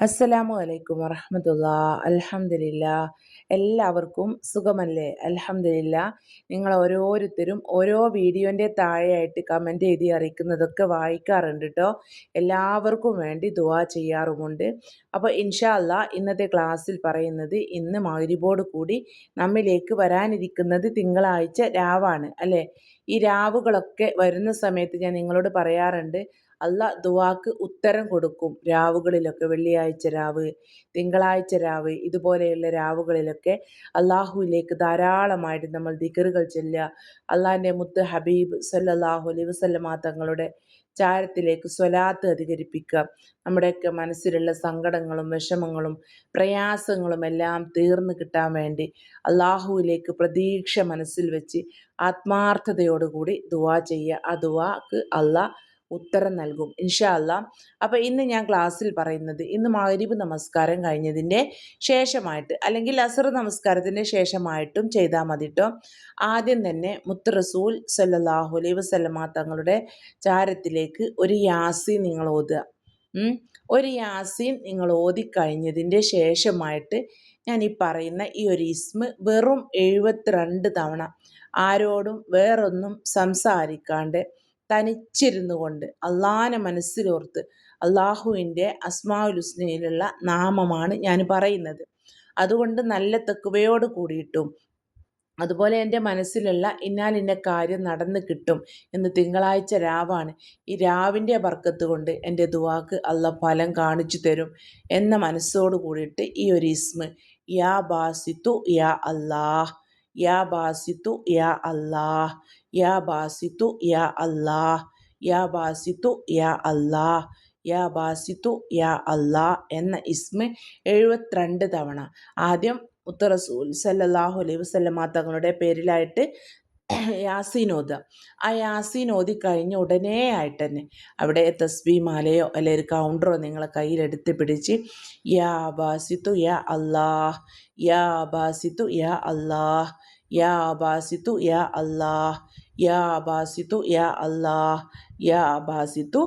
അസ്സലാമു അലൈക്കും വറഹമത്തുള്ള. അലഹമില്ല എല്ലാവർക്കും സുഖമല്ലേ? അലഹമില്ല നിങ്ങൾ ഓരോരുത്തരും ഓരോ വീഡിയോന്റെ താഴെയായിട്ട് കമന്റ് എഴുതി അറിയിക്കുന്നതൊക്കെ വായിക്കാറുണ്ട് കേട്ടോ എല്ലാവർക്കും വേണ്ടി ദുവാ ചെയ്യാറുമുണ്ട്. അപ്പോൾ ഇൻഷാല്ല ഇന്നത്തെ ക്ലാസ്സിൽ പറയുന്നത് ഇന്ന് മകരിബോട് കൂടി നമ്മിലേക്ക് വരാനിരിക്കുന്നത് തിങ്കളാഴ്ച രാവാണ് അല്ലേ? ഈ രാവുകളൊക്കെ വരുന്ന സമയത്ത് ഞാൻ നിങ്ങളോട് പറയാറുണ്ട് അല്ല ദുവാക്ക് ഉത്തരം കൊടുക്കും. രാവുകളിലൊക്കെ വെള്ളിയാഴ്ച രാവ് തിങ്കളാഴ്ച രാവ് ഇതുപോലെയുള്ള രാവുകളിലൊക്കെ അള്ളാഹുവിലേക്ക് ധാരാളമായിട്ട് നമ്മൾ ദിക്കറുകൾ ചെല്ലുക. അള്ളാഹിന്റെ മുത്ത് ഹബീബ് സല്ലാഹു അലൈ വസല്ലമ തങ്ങളുടെ ചാരത്തിലേക്ക് സ്വലാത്ത് അധികരിപ്പിക്കുക. നമ്മുടെയൊക്കെ മനസ്സിലുള്ള സങ്കടങ്ങളും വിഷമങ്ങളും പ്രയാസങ്ങളും എല്ലാം തീർന്നു കിട്ടാൻ വേണ്ടി അള്ളാഹുവിലേക്ക് പ്രതീക്ഷ മനസ്സിൽ വെച്ച് ആത്മാർത്ഥതയോടുകൂടി ദുവാ ചെയ്യുക. ആ ദുവാക്ക് അള്ളാഹ് ഉത്തരം നൽകും. ഇൻഷാ അല്ല. അപ്പോൾ ഇന്ന് ഞാൻ ക്ലാസ്സിൽ പറയുന്നത് ഇന്ന് മാരിബ് നമസ്കാരം കഴിഞ്ഞതിന്റെ ശേഷമായിട്ട് അല്ലെങ്കിൽ അസർ നമസ്കാരത്തിന്റെ ശേഷമായിട്ടും ചെയ്താൽ മതി കേട്ടോ ആദ്യം തന്നെ മുത്ത് റസൂൽ സല്ലാഹു അലൈ വസ്ലമ തങ്ങളുടെ ചാരത്തിലേക്ക് ഒരു യാസി നിങ്ങൾ ഓതുക. ഒരു യാസീൻ നിങ്ങൾ ഓതിക്കഴിഞ്ഞതിന്റെ ശേഷമായിട്ട് ഞാൻ ഈ പറയുന്ന ഈ ഒരു ഇസ്മ വെറും എഴുപത്തിരണ്ട് തവണ ആരോടും വേറൊന്നും സംസാരിക്കാണ്ട് തനിച്ചിരുന്നു കൊണ്ട് അള്ളാഹാനെ മനസ്സിലോർത്ത് അള്ളാഹുവിന്റെ അസ്മാഉൽ ഹുസ്നയിലുള്ള നാമമാണ് ഞാൻ പറയുന്നത്. അതുകൊണ്ട് നല്ല തെക്കുവയോട് കൂടിയിട്ടും അതുപോലെ എന്റെ മനസ്സിലുള്ള ഇന്നാൽ ഇന്ന കാര്യം നടന്നു കിട്ടും എന്ന് തിങ്കളാഴ്ച രാവാണ്. ഈ രാവിന്റെ വർക്കത്ത് കൊണ്ട് എന്റെ ദുവാക്ക് അള്ള ഫലം കാണിച്ചു തരും എന്ന മനസ്സോട് കൂടിയിട്ട് ഈ ഒരു ഇസ്മ. യാ ബാസിത്തു യാ അല്ലാഹ്. യാ ബാസിത്തു യാ അല്ലാഹ്. യാ ബാസിത്തു യാ അല്ലാഹ് യാ ബാസിത്തു യാ അല്ലാഹ് യാ ബാസിത്തു യാ അല്ലാഹ് എന്ന ഇസ്മ എഴുപത്തിരണ്ട് തവണ. ആദ്യം ഉത്തറസൂൽ സല്ലല്ലാഹു അലൈഹി വസല്ലമ തങ്ങളുടെ പേരിലായിട്ട് ഓതുക ആ യാസീനോദി കഴിഞ്ഞ ഉടനെ തന്നെ അവിടെ തസ്ബി മാലയോ അല്ലെ ഒരു കൗണ്ടറോ നിങ്ങളെ കയ്യിലെടുത്ത് പിടിച്ച് യാ ബാസിത്തു യാ അല്ലാഹ് യാ ബാസിത്തു യാ അല്ലാഹ് യാ ബാസിത്തു യാ അല്ലാഹ് യാ അബാസിത്തു യാ അല്ലാഹ് യാ അബാസിത്തു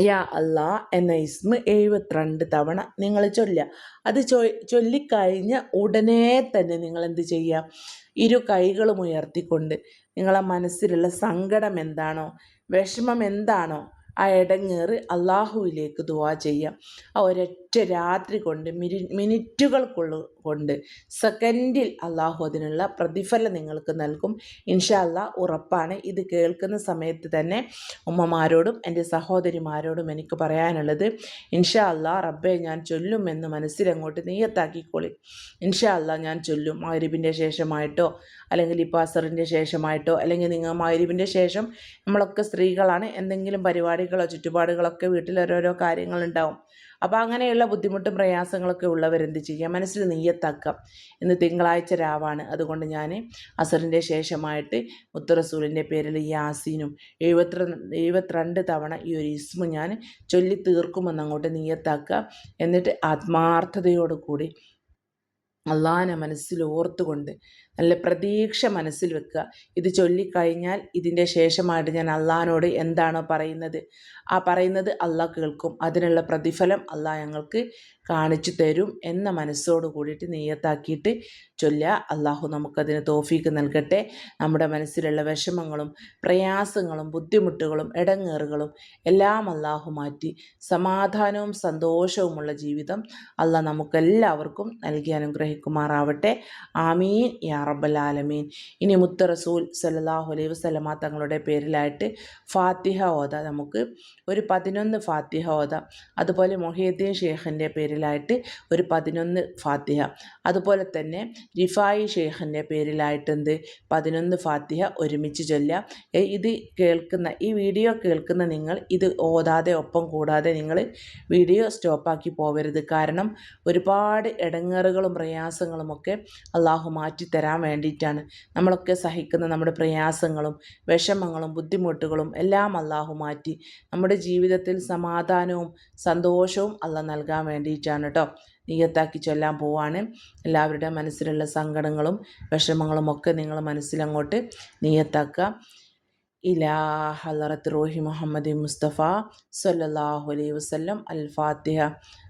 യാ അല്ലാ എന്ന ഇസ്മ എഴുപത്തിരണ്ട് തവണ നിങ്ങൾ ചൊല്ലുക. അത് ചൊ ചൊല്ലിക്കഴിഞ്ഞ ഉടനെ തന്നെ നിങ്ങൾ എന്ത് ചെയ്യുക? ഇരു കൈകളും ഉയർത്തിക്കൊണ്ട് നിങ്ങളെ മനസ്സിലുള്ള സങ്കടം എന്താണോ വിഷമം എന്താണോ ആ ഇടങ്ങേറ് അള്ളാഹുവിലേക്ക് ദുവാ ചെയ്യുക. ആ ഒരൊറ്റ രാത്രി കൊണ്ട് മിനി മിനിറ്റുകൾക്കുള്ള കൊണ്ട് സെക്കൻഡിൽ അള്ളാഹു അതിനുള്ള പ്രതിഫലം നിങ്ങൾക്ക് നൽകും. ഇൻഷാല്ല ഉറപ്പാണ്. ഇത് കേൾക്കുന്ന സമയത്ത് തന്നെ ഉമ്മമാരോടും എന്റെ സഹോദരിമാരോടും എനിക്ക് പറയാനുള്ളത് ഇൻഷാ അല്ലാ റബ്ബെ ഞാൻ ചൊല്ലും ചൊല്ലുമെന്ന് മനസ്സിലങ്ങോട്ട് നീയത്താക്കിക്കോളി ഇൻഷാ അല്ലാ ഞാൻ ചൊല്ലും. മഹരിബിന്റെ ശേഷമായിട്ടോ അല്ലെങ്കിൽ ഇപ്പാസറിന്റെ ശേഷമായിട്ടോ അല്ലെങ്കിൽ നിങ്ങൾ മഹരിബിന്റെ ശേഷം നമ്മളൊക്കെ സ്ത്രീകളാണ്. എന്തെങ്കിലും പരിപാടികളോ ചുറ്റുപാടുകളൊക്കെ വീട്ടിൽ ഓരോരോ കാര്യങ്ങളുണ്ടാവും അപ്പോൾ അങ്ങനെയുള്ള ബുദ്ധിമുട്ടും പ്രയാസങ്ങളൊക്കെ ഉള്ളവരെന്ത് ചെയ്യുക? മനസ്സിൽ നെയ്യത്താക്കാം ഇന്ന് തിങ്കളാഴ്ച രാവാണ്. അതുകൊണ്ട് ഞാൻ അസറിന്റെ ശേഷമായിട്ട് മുത്തറസൂലിന്റെ പേരിൽ ഈ ആസീനും എഴുപത്തിരണ്ട് തവണ ഈ ഒരു ഇസ്മു ഞാൻ ചൊല്ലി തീർക്കുമെന്ന് അങ്ങോട്ട് നെയ്യത്താക്കുക എന്നിട്ട് ആത്മാർത്ഥതയോടു കൂടി അള്ളാഹാനെ മനസ്സിൽ ഓർത്തുകൊണ്ട് നല്ല പ്രതീക്ഷ മനസ്സിൽ വെക്കുക. ഇത് ചൊല്ലിക്കഴിഞ്ഞാൽ ഇതിന്റെ ശേഷമായിട്ട് ഞാൻ അള്ളഹാനോട് എന്താണോ പറയുന്നത്? ആ പറയുന്നത് അള്ളാഹ് കേൾക്കും. അതിനുള്ള പ്രതിഫലം അള്ളാഹ് ഞങ്ങൾക്ക് കാണിച്ചു തരും എന്ന മനസ്സോട് കൂടിയിട്ട് നെയ്യത്താക്കിയിട്ട് ചൊല്ലുക. അള്ളാഹു നമുക്കതിന് തോഫീക്ക് നൽകട്ടെ. നമ്മുടെ മനസ്സിലുള്ള വിഷമങ്ങളും പ്രയാസങ്ങളും ബുദ്ധിമുട്ടുകളും ഇടങ്ങേറുകളും എല്ലാം അള്ളാഹു മാറ്റി സമാധാനവും സന്തോഷവുമുള്ള ജീവിതം അള്ളാഹ് നമുക്കെല്ലാവർക്കും നൽകി അനുഗ്രഹിക്കുമാറാവട്ടെ. ആമീൻ. യാ റബ്ബൽ ആലമീൻ. ഇനി മുത്ത റസൂൽ സല്ലാഹു അലൈഹി വസ്ലമ തങ്ങളുടെ പേരിലായിട്ട് ഫാത്തിഹ ഓത. നമുക്ക് ഒരു പതിനൊന്ന് ഫാത്തിഹ ഓത. അതുപോലെ മൊഹീദ്ദീൻ ഷേഖിന്റെ പേരിലായിട്ട് ഒരു പതിനൊന്ന് ഫാത്തിഹ. അതുപോലെ തന്നെ റിഫായി ഷെയ്ഖിന്റെ പേരിലായിട്ട് എന്ത് പതിനൊന്ന് ഫാത്തിഹ ഒരുമിച്ച് ചൊല്ലുക. ഇത് കേൾക്കുന്ന ഈ വീഡിയോ കേൾക്കുന്ന നിങ്ങൾ ഇത് ഓതാതെ ഒപ്പം കൂടാതെ നിങ്ങൾ വീഡിയോ സ്റ്റോപ്പാക്കി പോകരുത് കാരണം ഒരുപാട് ഇടങ്ങേറുകളും പ്രയാസങ്ങളുമൊക്കെ അള്ളാഹു മാറ്റിത്തരാൻ വേണ്ടിയിട്ടാണ്. നമ്മളൊക്കെ സഹിക്കുന്ന നമ്മുടെ പ്രയാസങ്ങളും വിഷമങ്ങളും ബുദ്ധിമുട്ടുകളും എല്ലാം അള്ളാഹു മാറ്റി. നമ്മുടെ ജീവിതത്തിൽ സമാധാനവും സന്തോഷവും അല്ല നൽകാൻ വേണ്ടിയിട്ടാണ്. കേട്ടോ നീയത്താക്കി ചൊല്ലാൻ പോവാണ്. എല്ലാവരുടെ മനസ്സിലുള്ള സങ്കടങ്ങളും വിഷമങ്ങളും ഒക്കെ നിങ്ങൾ മനസ്സിലങ്ങോട്ട് നീയത്താക്കുക. ഇലാ ഹലറത്ത് റോഹി മുഹമ്മദ് മുസ്തഫ സല്ലാഹു അലൈഹി വസ്ലം അൽ ഫാത്തിഹ.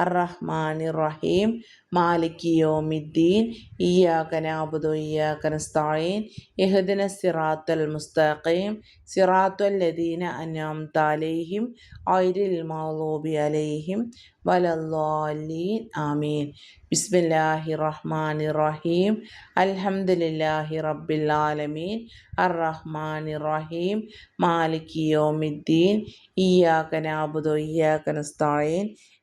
അറഹ്മാൻ റഹീം മാലിക് യോമിദ്ദീൻ. ഇയാക്കനാബുദു ഇയാക്കനസ്തായീൻ ഇഹദിന സിറാത്തൽ മുസ്തഖീം. സിറാത്തുൽ ലദീന അനാം താലേഹിം ഐരിൽ മൗലൂബി അലൈഹിം. വലല്ലാലീൻ ആമീൻ. ബിസ്മില്ലാഹി റഹ്മാൻ റഹീം അൽഹംദുലില്ലാഹി റബ്ബിൽ ആലമീൻ. അറഹ്മാൻ റഹീം മാലിക് യോമിദ്ദീൻ. ഇയാക്കനാബുദു ഇയാക്കനസ്തായീൻ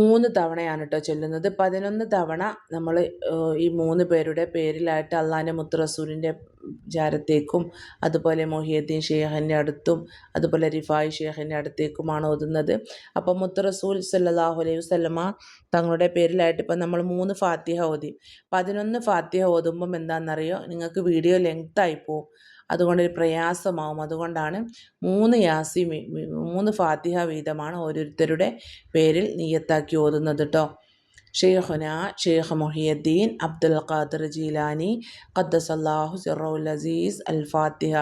മൂന്ന് തവണയാണ് കേട്ടോ ചൊല്ലുന്നത്. പതിനൊന്ന് തവണ നമ്മൾ ഈ മൂന്ന് പേരുടെ പേരിലായിട്ട് അള്ളാന്റെ മുത്ത് റസൂലിന്റെ ജാരത്തേക്കും അതുപോലെ മൊഹിയദ്ദീൻ ഷെയ്ഖിന്റെ അടുത്തും അതുപോലെ റിഫായ് ഷെയ്ഖിന്റെ അടുത്തേക്കുമാണ് ഓതുന്നത്. അപ്പോൾ മുത്ത് റസൂൽ സല്ലാഹു അലൈഹി വസ്ലമ തങ്ങളുടെ പേരിലായിട്ട് ഇപ്പം നമ്മൾ മൂന്ന് ഫാത്തിഹ ഓതി. പതിനൊന്ന് ഫാത്തിഹ ഓതുമ്പം എന്താണെന്നറിയോ നിങ്ങൾക്ക് വീഡിയോ ലെങ്ത് പോകും അതുകൊണ്ടൊരു പ്രയാസമാവും അതുകൊണ്ടാണ് മൂന്ന് യാസി മൂന്ന് ഫാത്തിഹ വീതമാണ് ഓരോരുത്തരുടെ പേരിൽ നീയത്താക്കി ഓതുന്നത് കേട്ടോ ഷെയ്ഖുന ഷെയ്ഖ് മൊഹിയദ്ദീൻ അബ്ദുൽ ഖാദർ ജീലാനി ഖദ്ദസല്ലാഹു സിറൗൽ അസീസ് അൽ ഫാത്തിഹ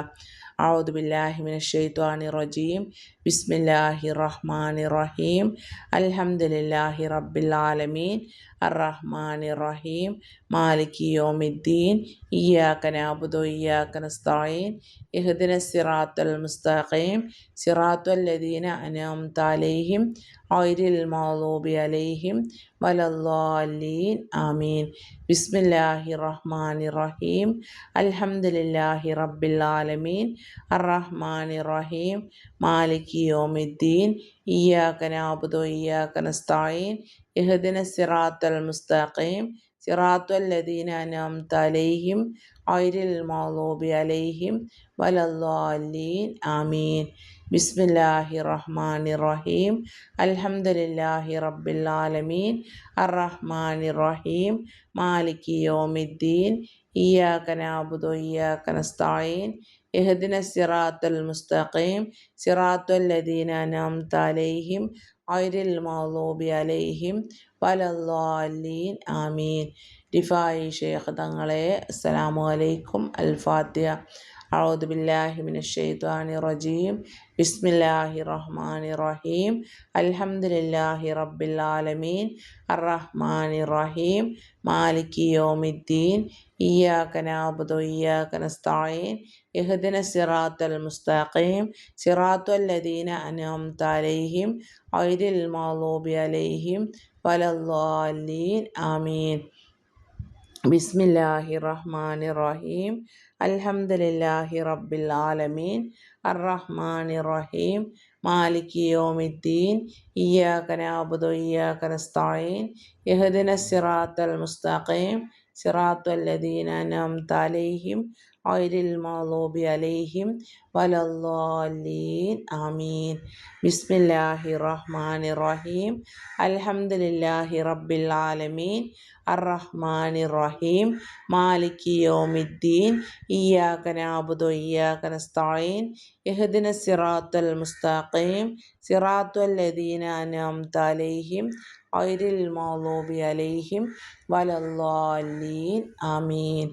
أعوذ بالله من الشيطان الرجيم بسم الله الرحمن الرحيم الحمد لله رب العالمين അറഹ്മാൻ റഹീം മാലിക് യോമിദ്ദീൻ. ഇയാക്ക നാബുദു ഇയാക്ക നസ്തായീൻ ഇഹദിന സിറാത്തുൽ മുസ്തഖീം. സിറാത്തുൽ ലദീന അനാം താലേഹിം ഐരിൽ മൗലൂബി അലൈഹിം. വലല്ലാലീൻ ആമീൻ. ബിസ്മില്ലാഹി റഹ്മാൻ റഹീം അൽഹംദുലില്ലാഹി റബ്ബിൽ ആലമീൻ. അറഹ്മാൻ റഹീം മാലിക് യോമിദ്ദീൻ. ഇയാക്ക നാബുദു ഇയാക്ക നസ്തായീൻ ഇഹദിന സിറാത്തൽ മുസ്താഖീം സിറാത്തൽ ലദീന അനംത അലൈഹിം ഐരിൽ മൗലൂബി അലൈഹിം വലല്ലാലീൻ ആമീൻ ബിസ്മില്ലാഹി റഹ്മാനി റഹീം അൽഹംദുലില്ലാഹി റബ്ബിൽ ആലമീൻ അർറഹ്മാൻ റഹീം മാലിക് യോമിദ്ദീൻ ഇയാക നാബുദു ഇയാക നസ്തഈൻ ഇഹ്ദിന സിറാത്തൽ മുസ്തഖീം സിറാത്തൽ ലദീന അനംത അലൈഹിം وإياك نستعين اهدنا الصراط المستقيم صراط الذين أنعمت عليهم غير المغضوب عليهم ولا الضالين آمين റിഫായി ഷേഖ് തങ്ങളെ അസ്സലാമു അലൈക്കും അൽ ഫാത്തിഹ أعوذ بالله من الشيطان الرجيم بسم الله الرحمن الرحيم الحمد لله رب العالمين الرحمن الرحيم مالك يوم الدين إياك نعبد وإياك نستعين ഇഹ്ദിന സിറാത്തൽ മുസ്താഖീം സിറാത്തുൽ ലദീന അനഅംത അലൈഹിം ഐരിൽ മൗലൂബി അലൈഹിം വലല്ലാലീൻ ആമീൻ ബിസ്മില്ലാഹി റഹ്മാൻ റഹീം അൽഹംദുലില്ലാഹി റബ്ബിൽ ആലമീൻ അർറഹ്മാൻ റഹീം മാലിക് യോമിദ്ദീൻ ഇയ്യാക നഅബുദു ഇയ്യാക നസ്തഈൻ ഇഹ്ദിന സിറാത്തൽ മുസ്താഖീം സിറാത്തുൽ ലദീന അനഅംത അലൈഹിം ഗൈരിൽ മഗ്ലൂബി അലൈഹിം വലല്ലാലീൻ ആമീൻ ബിസ്മില്ലാഹി റഹ്മാൻ റഹീം അൽഹംദുലില്ലാഹി റബ്ബിൽ ആലമീൻ الرحمن الرحيم مالك يوم الدين إياك نعبد وإياك نستعين اهدنا الصراط المستقيم صراط الذين أنعمت عليهم غير المغضوب عليهم ولا الضالين آمين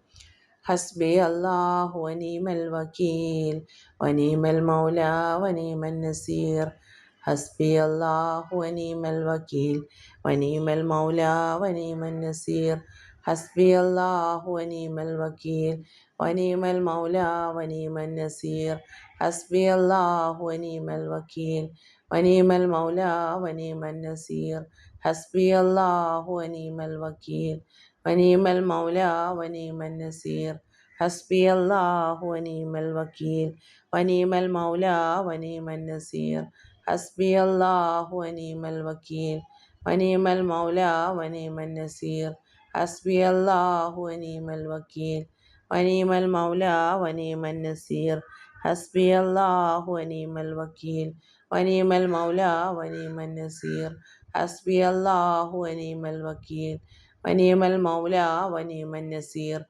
حسبي الله ونعم الوكيل ونعم المولى ونعم النصير. حسبي الله ونعم الوكيل ونعم المولى ونعم النصير. حسبي الله ونعم الوكيل ونعم المولى ونعم النصير. حسبي الله ونعم الوكيل ونعم المولى ونعم النصير. حسبي الله ونعم الوكيل ونعم المولى ونعم النصير. حسبي الله ونعم الوكيل. ونعم المولى ونعم النصير. حسبي الله ونعم الوكيل. ونعم المولى ونعم النصير. حسبي الله ونعم الوكيل. ونعم المولى ونعم النصير. حسبي الله ونعم الوكيل. ونعم المولى ونعم النصير. حسبي الله ونعم الوكيل. വനീമൽ മൗല വനീമൻ നസീർ.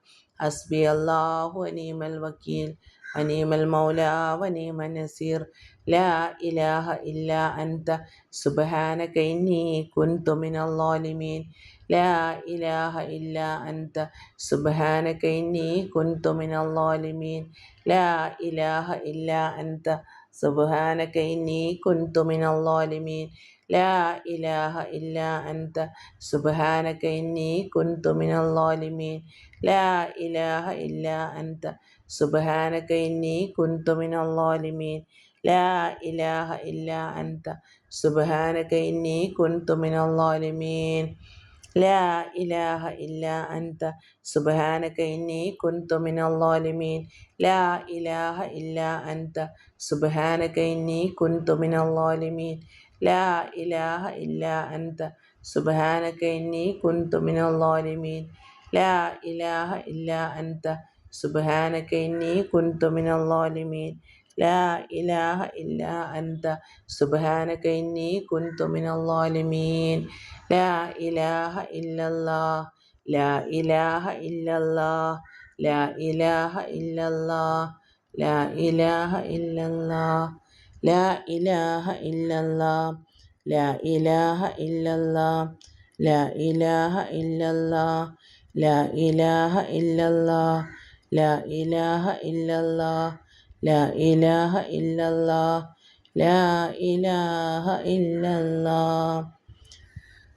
ഹസ്ബി അള്ളാഹു വനീമൽ വക്കീൽ. വനീമൽ മൗല വനീമൻ നസീർ. ലാ ഇലാഹ ഇല്ലാ അൻത. സുബ്ഹാനക ഇന്നി കുൻതു മിനൽ ളാലിമീൻ. ലാ ഇലാഹ ഇല്ലാ അൻത. സുബ്ഹാനക ഇന്നി കുൻതു മിനൽ ളാലിമീൻ. ലാ ഇലാഹ ഇല്ലാ അൻത. സുബ്ഹാനക ഇന്നി കുൻതു മിനൽ ളാലിമീൻ. ലാ ഇലാഹ ഇല്ലാ അൻത സുബ്ഹാനക ഇന്നി കുൻതു മിനൽ ളാലിമീൻ ലാ ഇലാഹ ഇല്ലാ അൻത സുബ്ഹാനക ഇന്നി കുൻതു മിനൽ ളാലിമീൻ ലാ ഇലാഹ ഇല്ലാ അൻത സുബ്ഹാനക ഇന്നി കുൻതു മിനൽ ളാലിമീൻ لا إله إلا أنت سبحانك إني كنت من الظالمين لا إله إلا أنت سبحانك إني كنت من الظالمين ലാ ഇലാഹ ഇല്ല അൻത. സുബാനക ഇന്നി കുന്തു മിനല്ലാലിമീൻ ലാ ഇലാഹ ഇല്ല അൻത. സുബാനക ഇന്നി കുന്തു മിനല്ലാലിമീൻ ലാ ഇലാഹ ഇല്ല അൻത. സുബാനക ഇന്നി കുന്തു മിനല്ലാലിമീൻ ലാ ഇലാഹ ഇല്ലല്ലാഹ്. ലാ ഇലാഹ ഇല്ലല്ലാഹ്. ലാ ഇലാഹ ഇല്ലല്ലാഹ്. ലാ ഇലാഹ ഇല്ലല്ലാഹ്. لا إله إلا الله. لا إله إلا الله. لا إله إلا الله. لا إله إلا الله. لا إله إلا الله. لا إله إلا الله. لا إله إلا الله.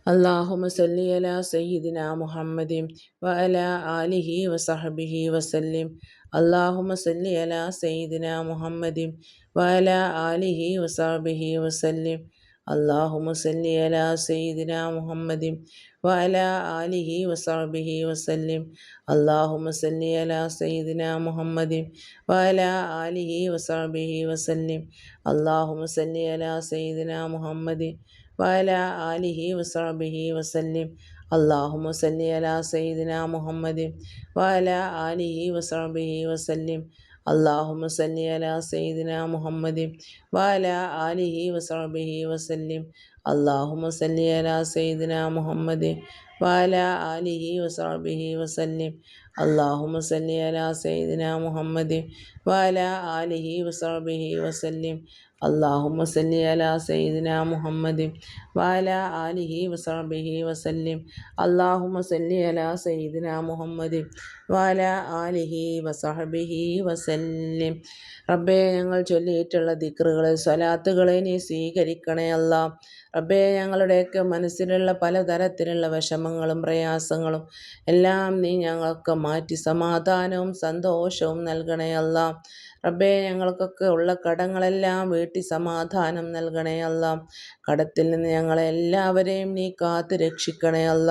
اللهم صل على سيدنا محمد وعلى آله وصحبه وسلم. اللهم صل على سيدنا محمد വല ആലിഹി വസാബിഹി വസല്ലിം അള്ളാഹുമ സല്ലി അലാ സയ്യിദിന മുഹമ്മദിം വല ആലിഹി വസാബിഹി വസല്ലിം അള്ളാഹുമ സല്ലി അലാ സയ്യിദിന മുഹമ്മദിം വല ആലിഹി വസാബിഹി വസല്ലിം അള്ളാഹുമ സല്ലി അലാ സയ്യിദിന മുഹമ്മദിം വല ആലിഹി വസാബിഹി വസല്ലിം അള്ളാഹുമ സല്ലി അലാ സയ്യിദിന മുഹമ്മദിം വല ആലിഹി വസാബിഹി വസല്ലിം അള്ളാഹുമ സല്ലി അലാ സയ്യിദിന മുഹമ്മദ് വാല ആലിഹി വസബിഹി വസല്ലിം. അള്ളാഹുമ സല്ലി അലാ സയ്യിദിന മുഹമ്മദ് വാല ആലിഹി വസബിഹി വസല്ലിം. അള്ളാഹുമ സല്ലി അലാ സയ്യിദിന മുഹമ്മദ് വാല ആലിഹി വസബിഹി വസല്ലിം. اللهم صل على سيدنا محمد وعلى آله وصحبه وسلم اللهم صل على سيدنا محمد وعلى آله وصحبه وسلم റബ്ബേ ഞങ്ങൾ ചൊല്ലിയിട്ടുള്ള ദിക്റുകളെ സ്വലാത്തുകളെ നീ സ്വീകരിക്കണേ അല്ല റബ്ബേ ഞങ്ങളുടെയൊക്കെ മനസ്സിലുള്ള പലതരത്തിലുള്ള വിഷമങ്ങളും പ്രയാസങ്ങളും എല്ലാം നീ ഞങ്ങൾക്ക് മാറ്റി സമാധാനവും സന്തോഷവും നൽകണേ അല്ല റബ്ബേ ഞങ്ങൾക്കൊക്കെ ഉള്ള കടങ്ങളെല്ലാം വീട്ടി സമാധാനം നൽകണേ അല്ല. കടത്തിൽ നിന്ന് ഞങ്ങളെ എല്ലാവരെയും നീ കാത്തു രക്ഷിക്കണേ അല്ല.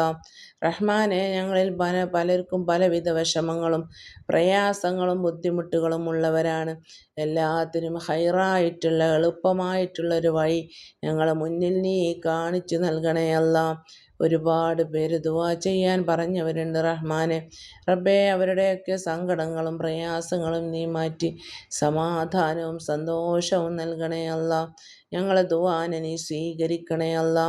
റഹ്മാനെ ഞങ്ങളിൽ പല പലർക്കും പലവിധ വിഷമങ്ങളും പ്രയാസങ്ങളും ബുദ്ധിമുട്ടുകളും ഉള്ളവരാണ്. എല്ലാത്തിനും ഹൈറായിട്ടുള്ള എളുപ്പമായിട്ടുള്ളൊരു വഴി ഞങ്ങളെ മുന്നിൽ നീ കാണിച്ചു നൽകണേ അല്ല. ഒരുപാട് പേര് ദുവാ ചെയ്യാൻ പറഞ്ഞവരുണ്ട് റഹ്മാനെ. റബ്ബേ അവരുടെയൊക്കെ സങ്കടങ്ങളും പ്രയാസങ്ങളും നീ മാറ്റി. സമാധാനവും സന്തോഷവും നൽകണേ അല്ല ഞങ്ങളെ ദുവാനെ നീ സ്വീകരിക്കണേ അല്ല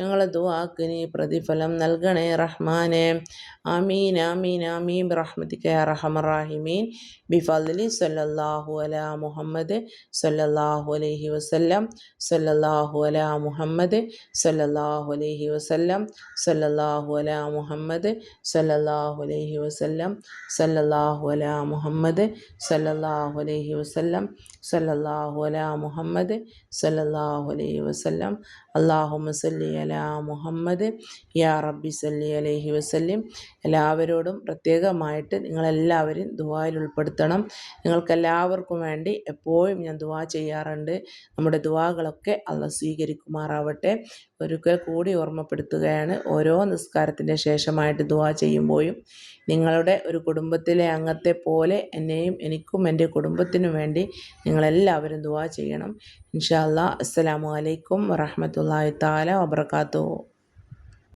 ഞങ്ങളെ ദുവാക്ക് നീ പ്രതിഫലം നൽകണേ റഹ്മാനെ. ആമീൻ ആമീൻ ആമീൻ. റഹ്മത്തിക്ക റഹമറാഹിമീൻ ബിഫലി സല്ലല്ലാഹു അലാ മുഹമ്മദ് സല്ലല്ലാഹു അലൈഹി വസല്ലം. സല്ലല്ലാഹു അലാ മുഹമ്മദ് സല്ലല്ലാഹു അലൈഹി വസല്ലം. സല്ലല്ലാഹു അലാ മുഹമ്മദ് സല്ലല്ലാഹു അലൈഹി വസല്ലം. സല്ലല്ലാഹു അലാ മുഹമ്മദ് സല്ലല്ലാഹു അലൈഹി വസല്ലം. സല്ലല്ലാഹു അലാ മുഹമ്മദ് സല്ലല്ലാഹു അലൈഹി വസല്ലം. അള്ളാഹുമ്മ സല്ലി അലാ മുഹമ്മദ്. യാ റബ്ബി സല്ലി അലൈഹി വസല്ലിം. എല്ലാവരോടും പ്രത്യേകമായിട്ട് നിങ്ങളെല്ലാവരും ദുവായിൽ ഉൾപ്പെടുത്തണം. നിങ്ങൾക്കെല്ലാവർക്കും വേണ്ടി എപ്പോഴും ഞാൻ ദുവാ ചെയ്യാറുണ്ട്. നമ്മുടെ ദുവാകളൊക്കെ അള്ള സ്വീകരിക്കുമാറാവട്ടെ. ഒരിക്കൽ കൂടി ഓർമ്മപ്പെടുത്തുകയാണ്. ഓരോ നിസ്കാരത്തിന്റെ ശേഷമായിട്ട് ദുവാ ചെയ്യുമ്പോഴും നിങ്ങളുടെ ഒരു കുടുംബത്തിലെ അംഗത്തെ പോലെ എന്നെയും എനിക്കും എന്റെ കുടുംബത്തിനും വേണ്ടി നിങ്ങളെല്ലാവരും ദുവാ ചെയ്യണം. ഇൻഷാ അല്ലാ അസ്സലാമു അലൈക്കും താല വബർക്കാത്തു